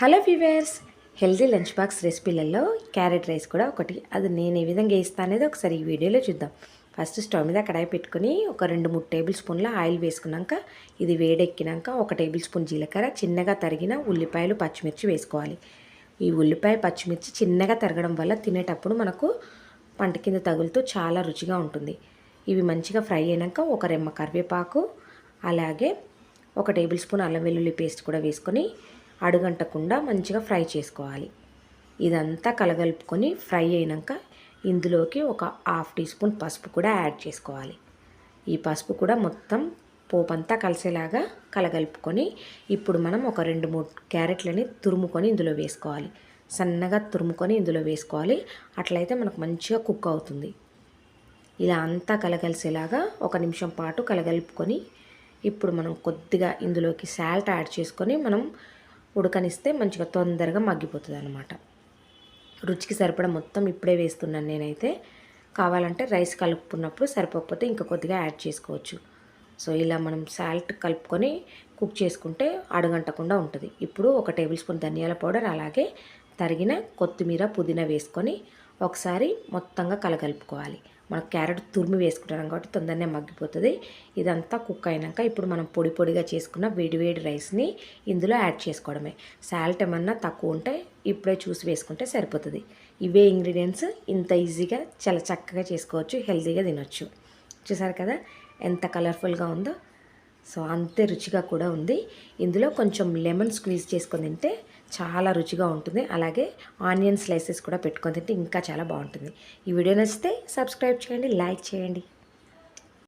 Hello ఫీవర్స్ healthy lunch box రెసిపీలలో carrot rice కూడా ఒకటి. అది నేను ఏ విధంగా వేస్తా అనేది ఒకసారి ఈ వీడియోలో చూద్దాం. ఫస్ట్ స్టవ్ మీద కడాయి పెట్టుకుని ఒక రెండు మూడు టేబుల్ స్పూన్ల ఆయిల్ వేసుకున్నాక ఇది వేడెక్కినాక ఒక టేబుల్ స్పూన్ జీలకర్ర చిన్నగా తరిగిన ఉల్లిపాయలు పచ్చిమిర్చి వేసుకోవాలి. ఈ ఉల్లిపాయ పచ్చిమిర్చి చిన్నగా తరగడం వల్ల తినేటప్పుడు మనకు పంట కింద తగులుతూ చాలా రుచిగా ఉంటుంది. ఇవి మంచిగా ఫ్రై అయినాక ఒక రెమ్మ కరివేపాకు అలాగే ఒక టేబుల్ స్పూన్ అల్లం వెల్లుల్లి పేస్ట్ కూడా వేసుకొని అడుగంటకుండా మంచిగా ఫ్రై చేసుకోవాలి. ఇదంతా కలగలుపుకొని ఫ్రై అయినాక ఇందులోకి ఒక హాఫ్ టీ స్పూన్ పసుపు కూడా యాడ్ చేసుకోవాలి. ఈ పసుపు కూడా మొత్తం పోపంతా కలిసేలాగా కలగలుపుకొని ఇప్పుడు మనం ఒక రెండు మూడు క్యారెట్లని తురుముకొని ఇందులో వేసుకోవాలి. సన్నగా తురుముకొని ఇందులో వేసుకోవాలి. అట్లయితే మనకు మంచిగా కుక్ అవుతుంది. ఇలా అంతా కలగలిసేలాగా ఒక నిమిషం పాటు కలగలుపుకొని ఇప్పుడు మనం కొద్దిగా ఇందులోకి సాల్ట్ యాడ్ చేసుకొని మనం ఉడకనిస్తే మంచిగా తొందరగా మగ్గిపోతుంది అనమాట రుచికి సరిపడా మొత్తం ఇప్పుడే వేస్తున్నాను నేనైతే. కావాలంటే రైస్ కలుపుకున్నప్పుడు సరిపోకపోతే ఇంకా కొద్దిగా యాడ్ చేసుకోవచ్చు. సో ఇలా మనం సాల్ట్ కలుపుకొని కుక్ చేసుకుంటే అడగంటకుండా ఉంటుంది. ఇప్పుడు ఒక టేబుల్ స్పూన్ ధనియాల పౌడర్ అలాగే తరిగిన కొత్తిమీర పుదీనా వేసుకొని ఒకసారి మొత్తంగా కలగలుపుకోవాలి. మనం క్యారెట్ తురిమి వేసుకుంటాం కాబట్టి తొందరనే మగ్గిపోతుంది. ఇదంతా కుక్ అయినాక ఇప్పుడు మనం పొడి పొడిగా చేసుకున్న వేడివేడి రైస్ని ఇందులో యాడ్ చేసుకోవడమే. సాల్ట్ ఏమన్నా తక్కువ ఉంటే ఇప్పుడే చూసి వేసుకుంటే సరిపోతుంది. ఇవే ఇంగ్రీడియంట్స్ ఇంత ఈజీగా చాలా చక్కగా చేసుకోవచ్చు హెల్తీగా తినొచ్చు. చూసారు కదా ఎంత కలర్ఫుల్గా ఉందో? సో అంతే రుచిగా కూడా ఉంది. ఇందులో కొంచెం లెమన్ స్క్వీజ్ చేసుకొని తింటే చాలా రుచిగా ఉంటుంది. అలాగే ఆనియన్ స్లైసెస్ కూడా పెట్టుకొని తింటే ఇంకా చాలా బాగుంటుంది. ఈ వీడియో నచ్చితే సబ్స్క్రైబ్ చేయండి లైక్ చేయండి.